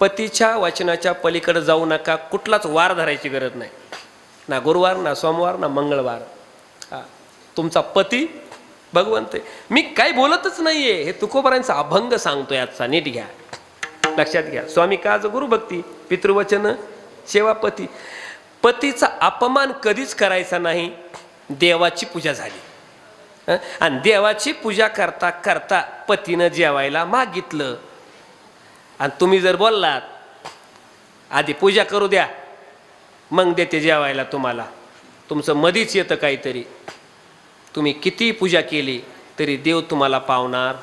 पतीच्या वचनाच्या पलीकडे जाऊ नका कुठलाच वार धरायची गरज नाही. ना गुरुवार ना सोमवार ना मंगळवार. हा तुमचा पती भगवंत आहे. मी काही बोलतच नाहीये हे तुकोबरांचा अभंग सांगतोय आजचा नीट घ्या. लक्षात घ्या. स्वामी काज गुरुभक्ती पितृवचन सेवापती पतीचा अपमान कधीच करायचा नाही देवाची पूजा झाली. आणि देवाची पूजा करता करता पतीनं जेवायला मागितलं. आणि तुम्ही जर बोललात आधी पूजा करू द्या मग देते जेवायला तुम्हाला. तुमचं मधीच येतं काहीतरी. तुम्ही किती पूजा केली तरी देव तुम्हाला पावणार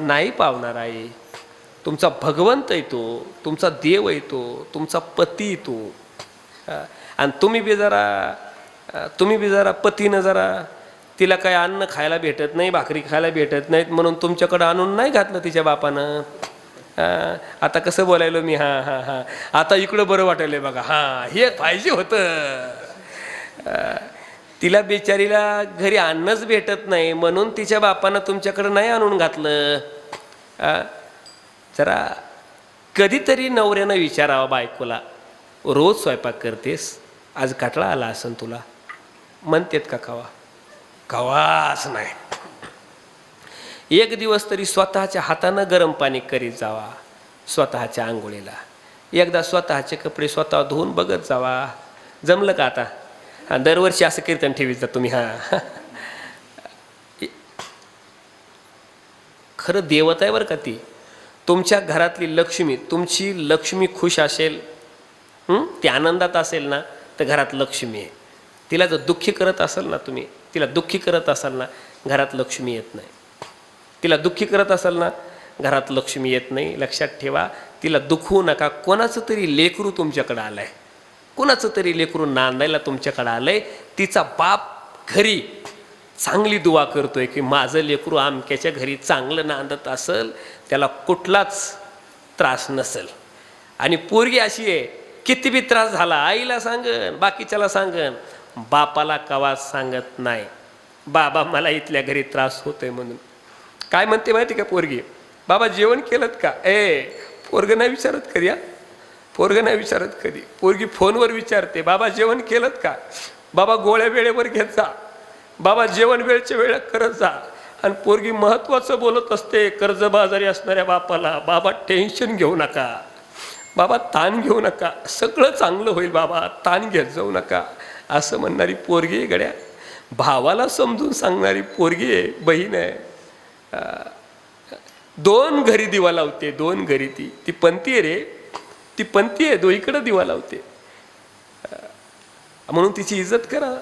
नाही पावणार आहे तुमचा भगवंत येतो तुमचा देव आहे तो तुमचा पती येतो. आणि तुम्ही बी जरा तुम्ही बी जरा पतीनं जरा तिला काय अन्न खायला भेटत नाही भाकरी खायला भेटत नाहीत म्हणून तुमच्याकडं आणून नाही घातलं तिच्या बापानं? आता कसं बोलायलो मी? हां हां हां. आता इकडं बरं वाटायलं बघा. हां हे पाहिजे होतं. तिला बिचारीला घरी अन्नच भेटत नाही म्हणून तिच्या बापानं तुमच्याकडं नाही आणून घातलं. जरा कधीतरी नवऱ्यानं विचारावं बायकोला. रोज स्वयंपाक करतेस आज काटळा आला असन तुला. म्हणतेत का कवा? कवाच नाही. एक दिवस तरी स्वतःच्या हातानं गरम पाणी करीत जावा स्वतःच्या आंघोळीला. एकदा स्वतःचे कपडे स्वतः धुवून बघत जावा. जमलं का आता? हा दरवर्षी असं कीर्तन ठेवीत जा तुम्ही हां. खरं देवत आहे बरं का ती. तुमच्या घरातली लक्ष्मी तुमची लक्ष्मी खुश असेल ती आनंदात असेल ना तर घरात लक्ष्मी आहे. तिला जर दुःखी करत असाल ना तुम्ही तिला दुःखी करत असाल ना घरात लक्ष्मी येत नाही. तिला दुःखी करत असाल ना घरात लक्ष्मी येत नाही लक्षात ठेवा तिला दुखवू नका. कोणाचं तरी लेकरू तुमच्याकडं आलं आहे कोणाचं तरी लेकरू नांदायला तुमच्याकडं आलं आहे तिचा बाप घरी चांगली दुवा करतोय की माझं लेकरू आमक्याच्या घरी चांगलं नांदत असेल त्याला कुठलाच त्रास नसेल. आणि पोरगी अशी आहे किती बी त्रास झाला आईला सांगन बाकीच्याला सांगन बापाला कवा सांगत नाही. बाबा मला इथल्या घरी त्रास होतोय म्हणून. काय म्हणते माहिती का पोरगी? बाबा जेवण केलं का? ए पोरग नाही विचारत कधी या पोरग नाही विचारत कधी. पोरगी फोनवर विचारते बाबा जेवण केलं का? बाबा गोळ्या वेळेवर घेत जा. बाबा जेवण वेळच्या वेळेत करत जा. आणि पोरगी महत्त्वाचं बोलत असते कर्जबाजारी असणाऱ्या बापाला बाबा टेन्शन घेऊ नका. बाबा ताण घेऊ नका. सगळं चांगलं होईल बाबा ताण घेत जाऊ नका. असं म्हणणारी पोरगी आहे गड्या. भावाला समजून सांगणारी पोरगी आहे बहीण आहे. दोन घरी दिवा लावते दोन घरी ती. ती पंथी आहे रे. ती पंथी आहे दोहीकडं दिवा लावते. म्हणून तिची इज्जत करा.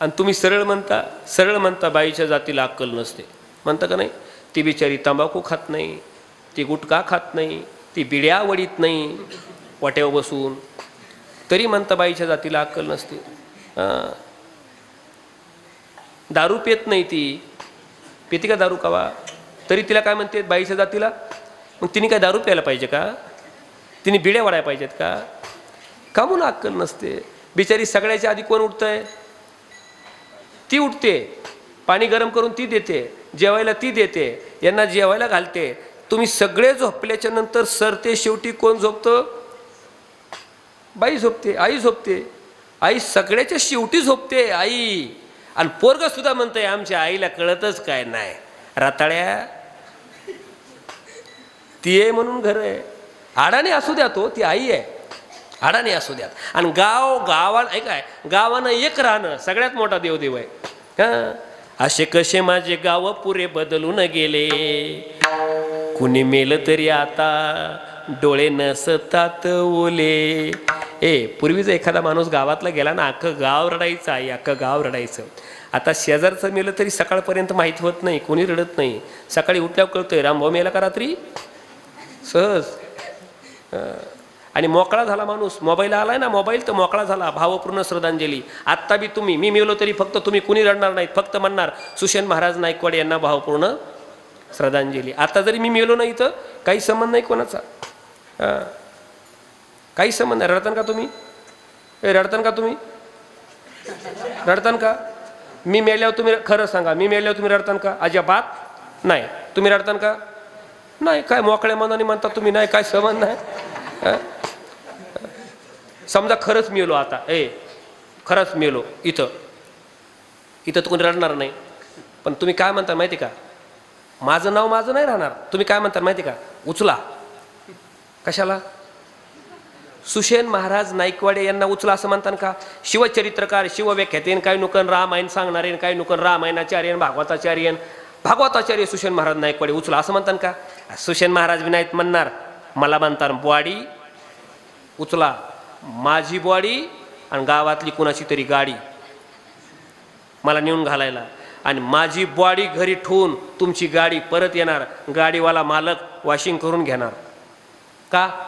आणि तुम्ही सरळ म्हणता सरळ म्हणता बाईच्या जातीला अक्कल नसते. म्हणता का नाही ती बिचारी तंबाखू खात नाही ती गुटखा खात नाही ती बिड्या वडीत नाही वाट्यावर बसून. तरी म्हणता बाईच्या जातीला अक्कल नसते. दारू पेत नाही ती. पिते का दारू कावा तरी तिला काय म्हणते बाईच्या जातीला? मग तिने काय दारू प्यायला पाहिजे का? तिने बिड्या वाढायला पाहिजेत का? का म्हणून अक्कल नसते? बिचारी सगळ्याच्या आधी कोण उठतंय? ती उठते. पाणी गरम करून ती देते. जेवायला ती देते. यांना जेवायला घालते. तुम्ही सगळे झोपल्याच्या नंतर सरते शेवटी कोण झोपतं? बाई झोपते आई झोपते. आई सगळ्याच्या शेवटी झोपते आई. आणि पोरग सुद्धा म्हणतंय आमच्या आईला कळतच काय नाही. राताळ्या ती आहे म्हणून घर आहे. आडाने असू द्या तो ती आई आहे. आडाने असू द्यात आणि गाव गावा ऐकाय गावानं एक राहणं सगळ्यात मोठा देवदेव आहे. हां? असे कसे माझे गाव पुरे बदलून गेले. कुणी मेलं तरी आता डोळे नसतात ओले. ए पूर्वीचा एखादा माणूस गावातला गेला ना अख्खं गाव रडायचं आई अख्खं गाव रडायचं. आता शेजारचं मेलं तरी सकाळपर्यंत माहीत होत नाही कोणी रडत नाही. सकाळी उठल्यावर कळतोय रामभाऊ मेला का रात्री? सहज. आणि मोकळा झाला माणूस. मोबाईल आलाय ना मोबाईल तर मोकळा झाला. भावपूर्ण श्रद्धांजली. आत्ता बी तुम्ही मी मेलो तरी फक्त तुम्ही कुणी रडणार नाहीत फक्त म्हणणार सुशेन महाराज नायकवाड यांना भावपूर्ण श्रद्धांजली. आता जरी मी मेलो नाही तर काही संबंध नाही कोणाचा. काही संबंध नाही. रडतान का तुम्ही? ए रडतान का तुम्ही? रडतान का? मी मेल्यावर तुम्ही खरं सांगा. मी मेल्यावर तुम्ही रडतान का? अजिबात नाही. तुम्ही रडतान का? नाही. काय मोकळ्या मनाने म्हणता तुम्ही? नाही. काय समज नाही. समजा खरंच मेलो आता. ए खरंच मेलो. इथं. इथं तर कोणी रडणार नाही. पण तुम्ही काय म्हणता माहिती का? माझं नाव माझं नाही राहणार. तुम्ही काय म्हणता माहिती का? उचला. कशाला? सुशेन महाराज नाईकवाडे यांना उचला असं म्हणतात का? शिवचरित्रकार शिवव्याख्यातेन काय नुकन रामायण सांगणारे काय नुकन रामायणाचार्यन भागवताचार्यन भागवताचार्य सुशेन महाराज नाईकवाडे उचला असं म्हणतात का? सुशेन महाराज बी नाहीत म्हणणार मला म्हणतात बॉडी उचला. माझी बॉडी आणि गावातली कुणाची तरी गाडी. मला नेऊन घालायला. आणि माझी बॉडी घरी ठेवून तुमची गाडी परत येणार. गाडीवाला मालक वॉशिंग करून घेणार. का?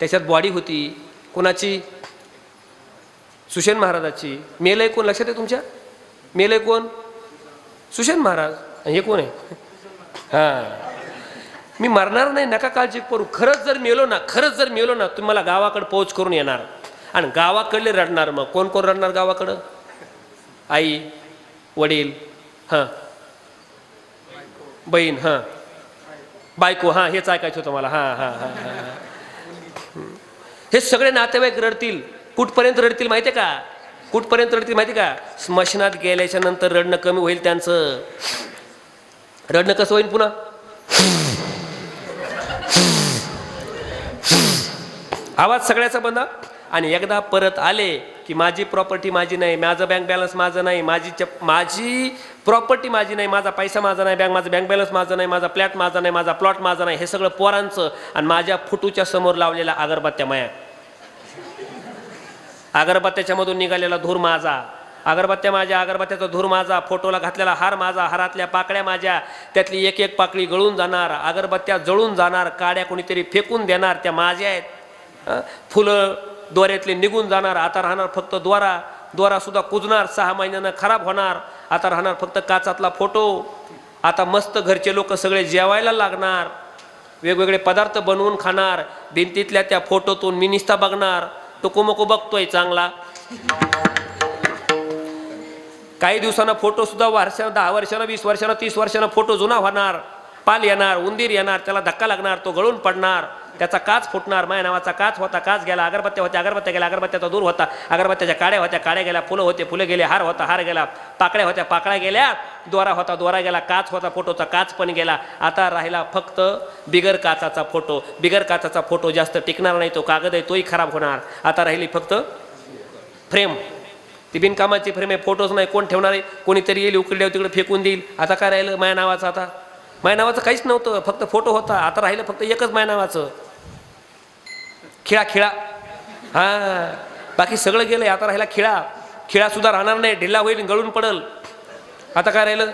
त्याच्यात बॉडी होती. कोणाची? सुशेन महाराजाची. मेलय कोण? लक्षात आहे तुमच्या? मेलय कोण? सुशेन महाराज. हे कोण आहे? हां. मी मरणार नाही नका काळजी करू. खरंच जर मेलो ना खरंच जर मेलो ना तुम्ही मला गावाकडे पोच करून येणार. आणि गावाकडले रडणार मग. कोण कोण रडणार गावाकडं? आई वडील हां. बहीण हां. बायको हां. हेच ऐकायचं होतं मला. हां हां हां हां. हे सगळे नातेवाईक रडतील. कुठपर्यंत रडतील माहिती आहे का? कुठपर्यंत रडतील माहिती आहे का? स्मशनात गेल्याच्यानंतर रडणं कमी होईल त्यांचं. रडणं कसं होईल पुन्हा? आवाज सगळ्याचा बंद. आणि एकदा परत आले की माझी प्रॉपर्टी माझी नाही माझं बँक बॅलन्स माझं नाही माझी चप माझी प्रॉपर्टी माझी नाही माझा पैसा माझा नाही बँक माझं बँक बॅलन्स माझं नाही माझा फ्लॅट माझा नाही माझा प्लॉट माझा नाही हे सगळं पोरांचं आणि माझ्या फुटूच्या समोर लावलेला अगरबत्त्या माया. अगरबत्त्याच्यामधून निघालेला धूर माझा. अगरबत्त्या माझ्या अगरबत्त्याचा धूर माझा फोटोला घातलेला हार माझा हारातल्या पाकळ्या माझ्या त्यातली एक एक पाकळी गळून जाणार अगरबत्त्या जळून जाणार काड्या कोणीतरी फेकून देणार त्या माझ्या आहेत. फुलं दोऱ्यातले निघून जाणार आता राहणार फक्त द्वारा. द्वारासुद्धा कुजणार सहा महिन्यानं खराब होणार आता राहणार फक्त काचातला फोटो. आता मस्त घरचे लोक सगळे जेवायला लागणार वेगवेगळे पदार्थ बनवून खाणार भिंतीतल्या त्या फोटोतून मी निस्ता बघणार. टुकुमको बघतोय चांगला. काही दिवसांना फोटो सुद्धा वर्षानं दहा वर्षानं वीस वर्षानं तीस वर्षानं फोटो जुना होणार. पाल येणार उंदीर येणार त्याला धक्का लागणार तो गळून पडणार. त्याचा काच फुटणार माया नावाचा काच होता काच गेला अगरबत्त्या होत्या अगरबत्त्या गेल्या अगरबत्त्याचा दूर होता अगरबत्त्याच्या काड्या होत्या काड्या गेल्या फुलं होते फुलं गेले हार होता हार गेला पाकड्या होत्या पाकड्या गेल्या दोरा होता दोरा गेला काच होता फोटोचा काच पण गेला. आता राहिला फक्त बिगर काचाचा फोटो. बिगर काचाचा फोटो जास्त टिकणार नाही तो कागद आहे तोही खराब होणार. आता राहिली फक्त फ्रेम. ती बिनकामाची फ्रेम आहे फोटोच नाही कोण ठेवणार आहे? कोणीतरी येईल उकडल्यावर तिकडे फेकून देईल. आता काय राहिलं माया नावाचं आता? माया नावाचं काहीच नव्हतं फक्त फोटो होता. आता राहिलं फक्त एकच माया नावाचं. खिळा खिळा. हां. बाकी सगळं गेलंय आता राहिला खिळा. खिळा सुद्धा राहणार नाही ढिल्ला होईल गळून पडल. आता काय राहिलं?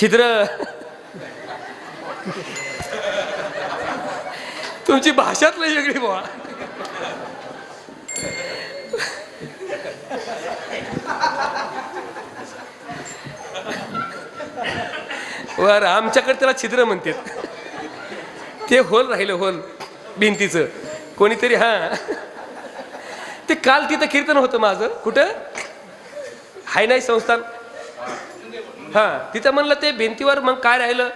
छिद्र. तुमची भाषाच लई वेगळी बुवा. वर आमच्याकडे त्याला छिद्र म्हणतात. ते होल राहिलं होल भिंतीचं. कोणीतरी हां. ते काल तिथं कीर्तन होतं माझं. कुठं? हाय नाही संस्थान. हां तिथं म्हणलं ते भिंतीवर मग काय राहिलं?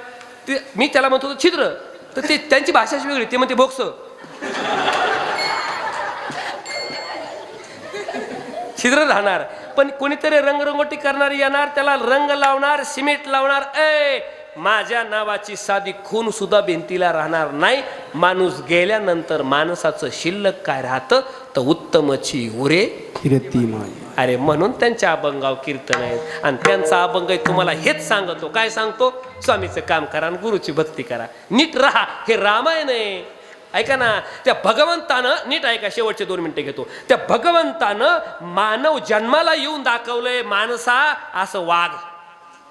ते मी त्याला म्हणत होतो छिद्र. तर ते त्यांची भाषाच वेगळी ते म्हणते बोक्स छिद्र राहणार. पण कोणीतरी रंगरंगोटी करणार येणार त्याला रंग लावणार सिमेंट लावणार. ए माझ्या नावाची साधी खून सुद्धा भिंतीला राहणार नाही. माणूस गेल्यानंतर माणसाचं शिल्लक काय राहतं? तर उत्तमची उरे. अरे म्हणून त्यांच्या अभंगाव कीर्तन आहेत. आणि त्यांचा अभंग तुम्हाला हेच सांगतो. काय सांगतो? स्वामीचं काम करा आणि गुरुची भक्ती करा. नीट राहा. हे रामायण आहे. ऐका ना त्या भगवंतानं नीट ऐका शेवटचे दोन मिनिटं घेतो. त्या भगवंतानं मानव जन्माला येऊन दाखवलंय माणसा असं वाघ.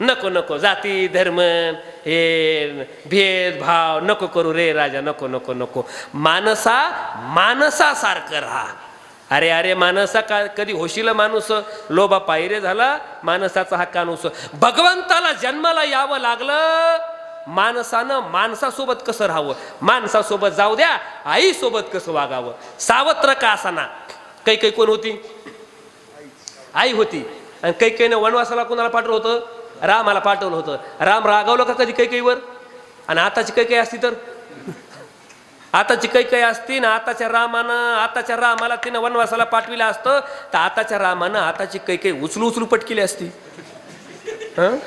नको नको जाती धर्म हे भेदभाव नको करू रे राजा नको नको नको. माणसा माणसासारखं राहा. अरे अरे माणसा का कधी होशील माणूस? लोबा पायरे झाला माणसाचा हा कानूस भगवंताला जन्माला यावं लागलं माणसानं माणसासोबत कसं राहावं? माणसासोबत जाऊ द्या आईसोबत कसं वागावं? सावत्र का असाना? काही काही कोण होती? आई होती. आणि काही काही वनवासाला कोणाला पाठवलं होतं? रामाला पाठवलं होतं. राम रागावलं का कधी काही काहीवर आणि आताची काही काही असती तर? आताची काही काही असती ना आताच्या रामानं आताच्या रामाला तिनं वनवासाला पाठविलं असतं. तर आताच्या रामानं आताची काही काही उचलू उचलू पटकिली असती. हां?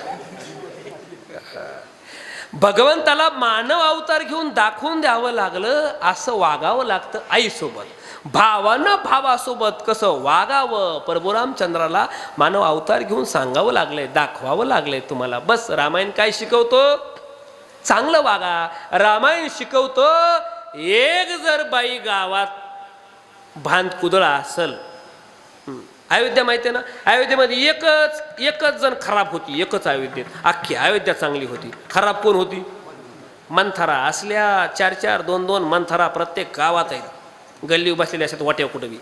भगवंताला मानव अवतार घेऊन दाखवून द्यावं लागलं असं वागावं लागतं आईसोबत. भावानं भावासोबत कसं वागावं? परभुरामचंद्राला मानव अवतार घेऊन सांगावं लागलंय दाखवावं लागलंय तुम्हाला. बस रामायण काय शिकवतो? चांगलं वागा. रामायण शिकवतो एक जर बाई गावात भांत कुदळा असल अयोध्या माहिती आहे ना? अयोध्येमध्ये एकच एकच जण खराब होती एकच अयोध्येत. अख्खी अयोध्या चांगली होती. खराब कोण होती? मंथरा. असल्या चार चार दोन दोन मंथरा प्रत्येक गावात आहेत. गल्ली बसलेल्या असतात वाट्या कुठं बी.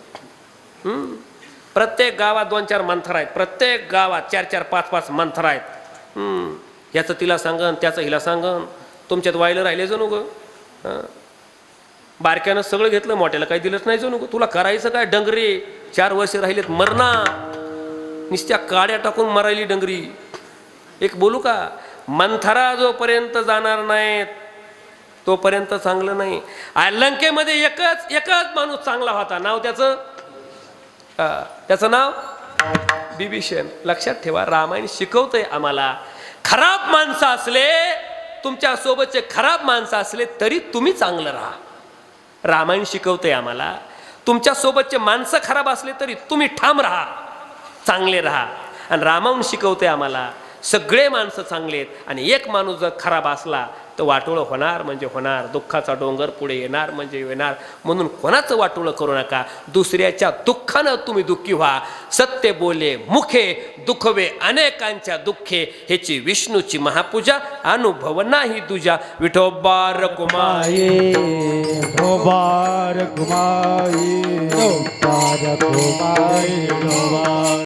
प्रत्येक गावात दोन चार मंथरा आहेत. प्रत्येक गावात चार चार पाच पाच मंथरा आहेत. याचं तिला सांगन त्याचं हिला सांगन. तुमच्यात व्हायला राहिले जणू ग. बारक्यानं सगळं घेतलं मोठ्याला काही दिलंच नाही जणू ग. तुला करायचं काय डंगरे? चार वर्ष राहिलेत मरणा. निश्च्या काड्या टाकून मरायली डंगरी. एक बोलू का मंथरा जोपर्यंत जाणार नाहीत तोपर्यंत चांगलं नाही. लंकेमध्ये एकच एकच माणूस चांगला होता. नाव त्याचं? त्याचं नाव? बिभीषण लक्षात ठेवा रामायण शिकवतंय आम्हाला. खराब माणसं असले तुमच्या सोबतचे खराब माणसं असले तरी तुम्ही चांगलं राहा. रामायण शिकवतंय आम्हाला. तुमच्यासोबतचे माणसं खराब असले तरी तुम्ही ठाम राहा चांगले राहा. आणि रामावून शिकवते आम्हाला सगळे माणसं चांगले आहेत आणि एक माणूस जर खराब असला तर वाटोळं होणार म्हणजे होणार दुःखाचा डोंगर पुढे येणार म्हणजे येणार. म्हणून कोणाचं वाटोळं करू नका दुसऱ्याच्या दुःखानं तुम्ही दुःखी व्हा. सत्य बोले मुखे दुखवे अनेकांच्या दुःखे. ह्याची विष्णूची महापूजा अनुभव नाही तुझ्या. विठोबार कुमाये